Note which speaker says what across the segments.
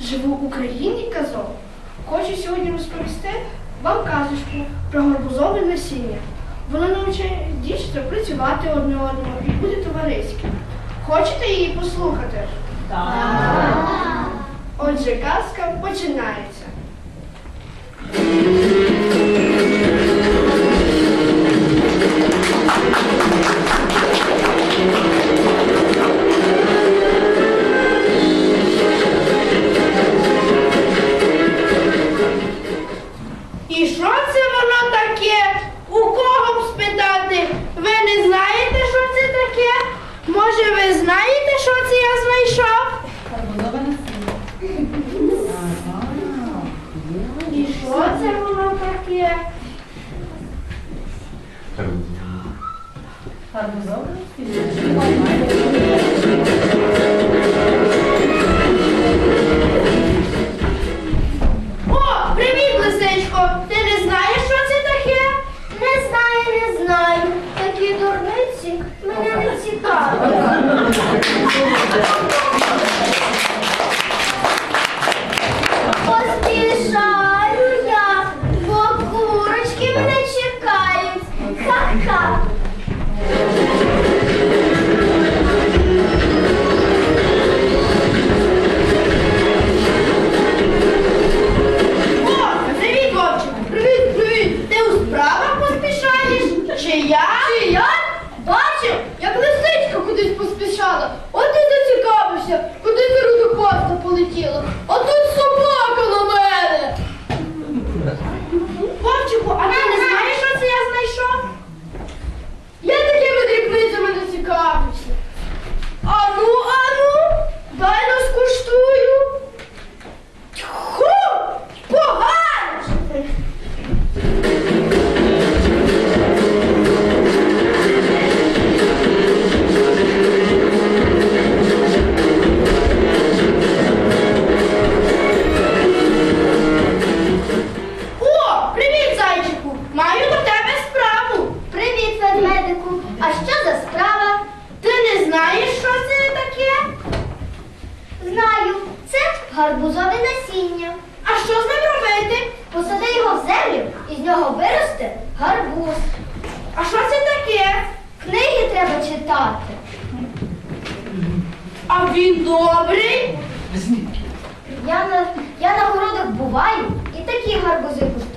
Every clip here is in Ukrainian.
Speaker 1: живу в Україні казок. Хочу сьогодні розповісти вам казочку про гарбузове насіння. Воно навчає дітей працювати одне одному і бути товариським. Хочете її послухати? Так. Отже, казка починається.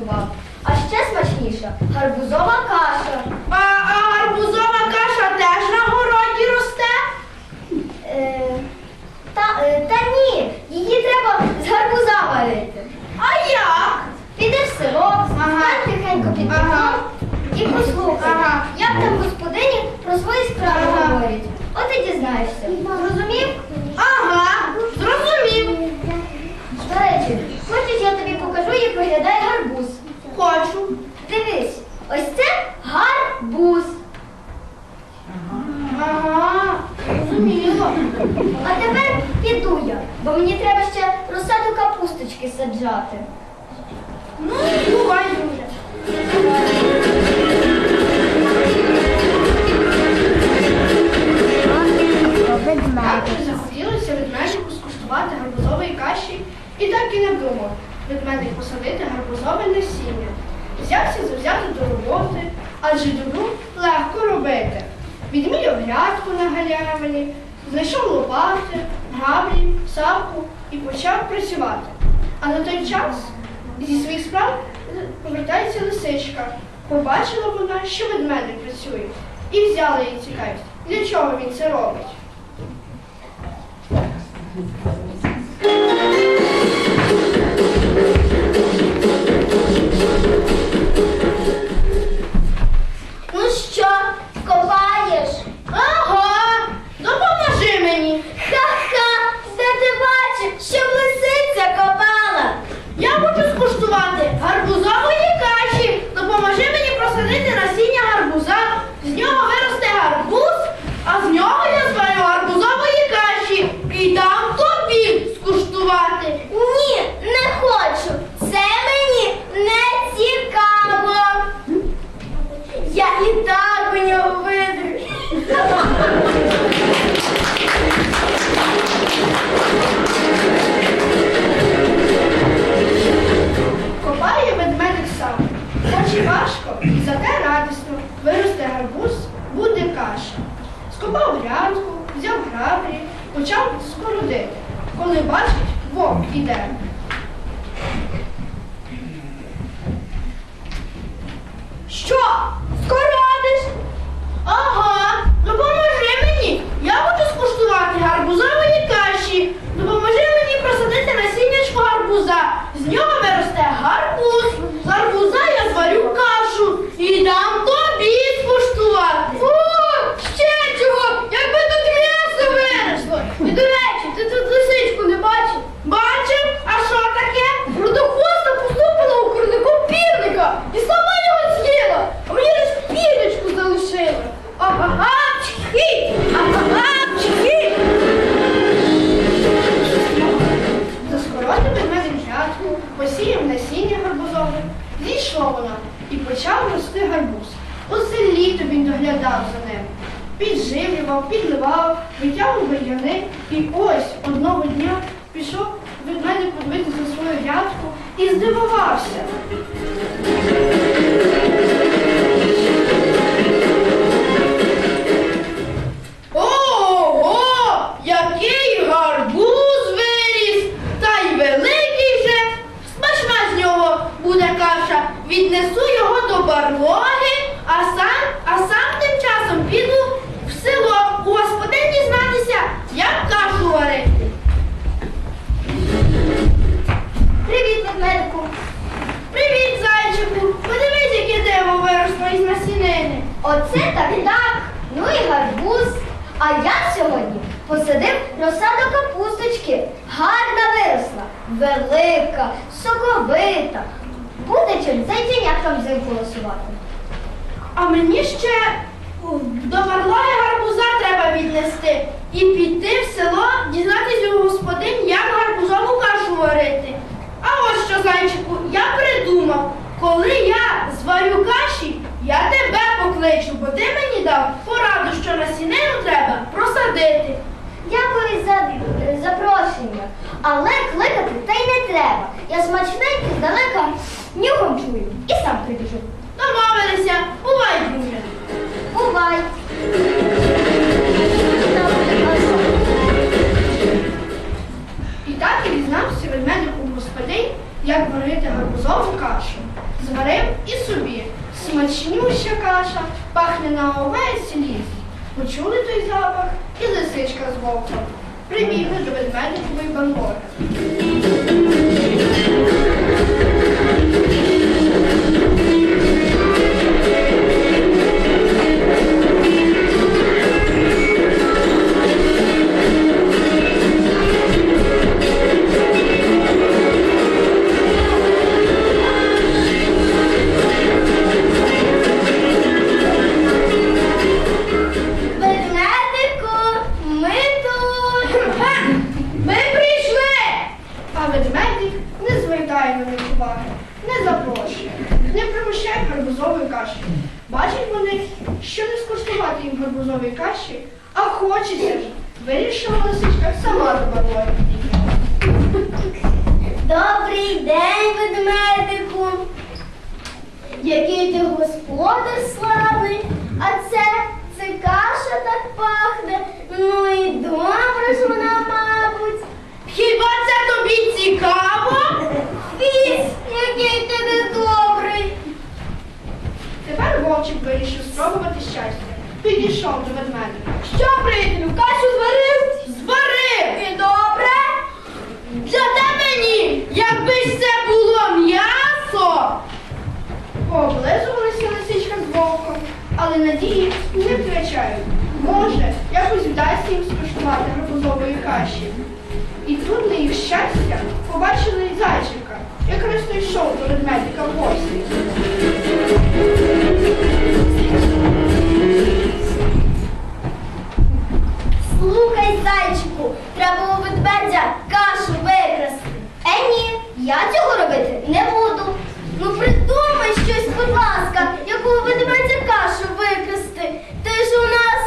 Speaker 2: Куштував. А ще смачніша гарбузова каша.
Speaker 1: А, а гарбузова каша теж на городі росте?
Speaker 2: Е, та, е, та ні, її треба з гарбуза варити.
Speaker 1: А як?
Speaker 2: Піди в село, стань тихенько під
Speaker 1: Ага.
Speaker 2: і послухай,
Speaker 1: Ага.
Speaker 2: як там господині про свої справи
Speaker 1: Ага.
Speaker 2: говорять. От і дізнаєшся. Зрозумів?
Speaker 1: Ага, Вже захотілося ведмедику скуштувати гарбузової каші і так і не думав. Ведмедик посадити гарбузове насіння. Взявся завзяти до роботи, адже добру легко робити. Відміряв грядку на галявині, знайшов лопати, граблі, сапку і почав працювати. А на той час зі своїх справ повертається лисичка. Побачила вона, що ведмедик працює, і взяла її цікавість, для чого він це робить.
Speaker 2: Ну що, копаєш?
Speaker 1: Ага, допоможи мені.
Speaker 2: Ха-ха! Де ти бачив, щоб лисиця копала?
Speaker 1: Я хочу скуштувати гарбузової каші. Допоможи мені просадити насіння гарбуза. З нього вона мені обидві. Копає ведмедик сам. Хоч і
Speaker 2: важко, зате радісно. Виросте гарбуз, буде каша. Скопав грядку, взяв граблі,
Speaker 1: почав скорудити. Коли бачить, вовк іде. З нього виросте гарбуз. Почав рости гарбуз. Усе літо він доглядав за ним. Підживлював, підливав, витягував бур'яни. І ось одного дня пішов від мене подивитися свою грядку і здивувався.
Speaker 2: Оце так так, ну і гарбуз. А я сьогодні посадив розсаду капусточки. Гарна виросла, велика, соковита. Буде чим зайченяткам взимку голосувати.
Speaker 1: А мені ще до барлоги гарбуза треба віднести і піти в село, дізнатися у господин, як гарбузову кашу варити. А ось що, зайчику, я придумав, коли я зварю каші, я тебе покличу, бо ти мені дав пораду, що насінину треба просадити.
Speaker 2: Дякую за е, запрошення. Але кликати та й не треба. Я смачненький здалека нюхом чую і сам прибіжу.
Speaker 1: Домовилися, бувай, друже.
Speaker 2: Бувай.
Speaker 1: І так і дізнався від мене у господин, як варити гарбузову кашу. Зварив і собі. Смачнюща каша, пахне на овець ліс. Почули той запах і лисичка з вовком. Прибігли до ведмедикової бангори.
Speaker 2: Господар славний, а це, це каша так пахне. Ну і добре ж вона, мабуть.
Speaker 1: Хіба це тобі цікаво?
Speaker 2: Фіс, який ти недобрий.
Speaker 1: Тепер вовчик вирішив спробувати щастя. Підійшов до ведмедика.
Speaker 2: Що, приятелю, кашу? Зварив! І добре?
Speaker 1: Для тебе ні! Якби ж це було м'ясо! Пооблизувалися лисичка з вовком, але надії не втрачають. Може, якось вдасться їм скуштувати гарбузової каші. І тут на їх щастя побачили й зайчика, якраз той йшов до ведмедика в гості.
Speaker 2: Слухай, зайчику, треба у ведмедя кашу викрасти. Е, ні, я цього робити не буду. Ну придумай щось, будь ласка, яку ведмедя кашу викрасти ж у нас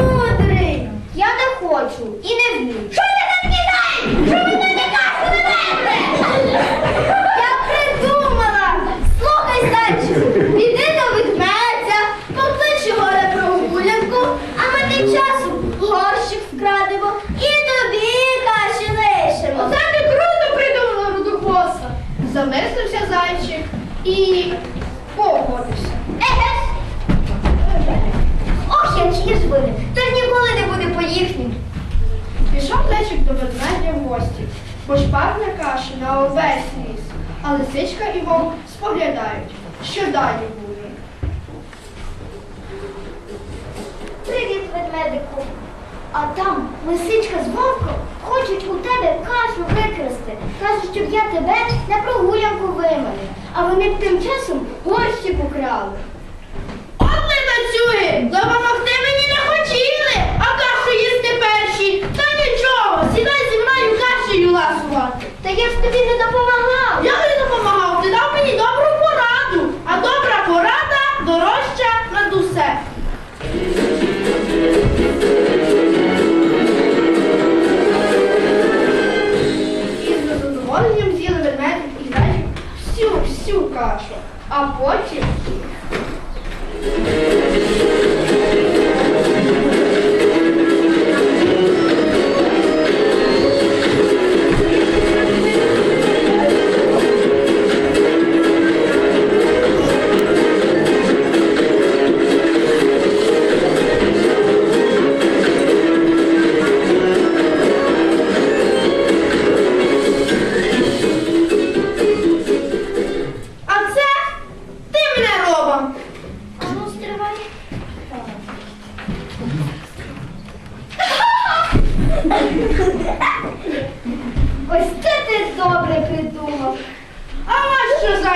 Speaker 2: мудрий. Я не хочу і не вмію. Що ти там кидаєш? Що ви мене кашу не Я придумала. Слухай, старчику, іди до ведмедя, поклич горе на прогулянку, а ми тим часом горщик вкрадемо і тобі каші лишимо. Оце ти круто придумала рудокоса.
Speaker 1: Замислився зайчик і погодився.
Speaker 2: Ох, які ж вони, та ніколи не буде по-їхнім.
Speaker 1: Пішов зайчик до ведмедя в гості, бо ж пахне каші на увесь ліс, а лисичка і вовк споглядають, що далі буде.
Speaker 2: Привіт, ведмедику. А там лисичка з вовком хочуть у тебе кашу викрасти. Кажуть, щоб я тебе на прогулянку виманив. А вони б тим часом горщик украли.
Speaker 1: От! Допомогти мені не хотіли, а кашу їсти перші. Та нічого, сідай зі мною кашею ласувати.
Speaker 2: Та я ж тобі не допомагав.
Speaker 1: Я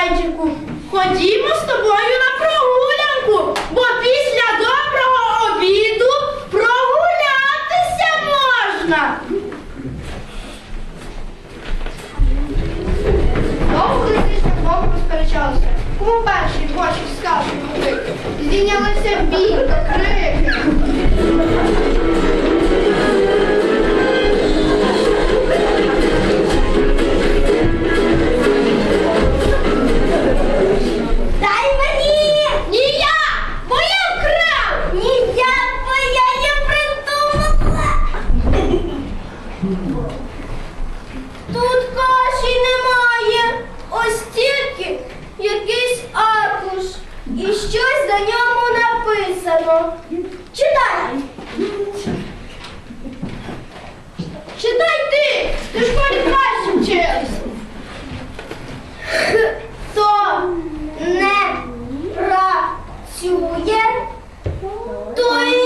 Speaker 1: зайчику, ходімо з тобою на прогулянку, бо після доброго обіду прогулятися можна. Довго лисичка довго розперечалася. Кому перший хоче скажу робити? Здійнялися бій крики.
Speaker 2: Читай!
Speaker 1: Читай ти! Ти ж школі краще вчилась.
Speaker 2: Хто не працює, той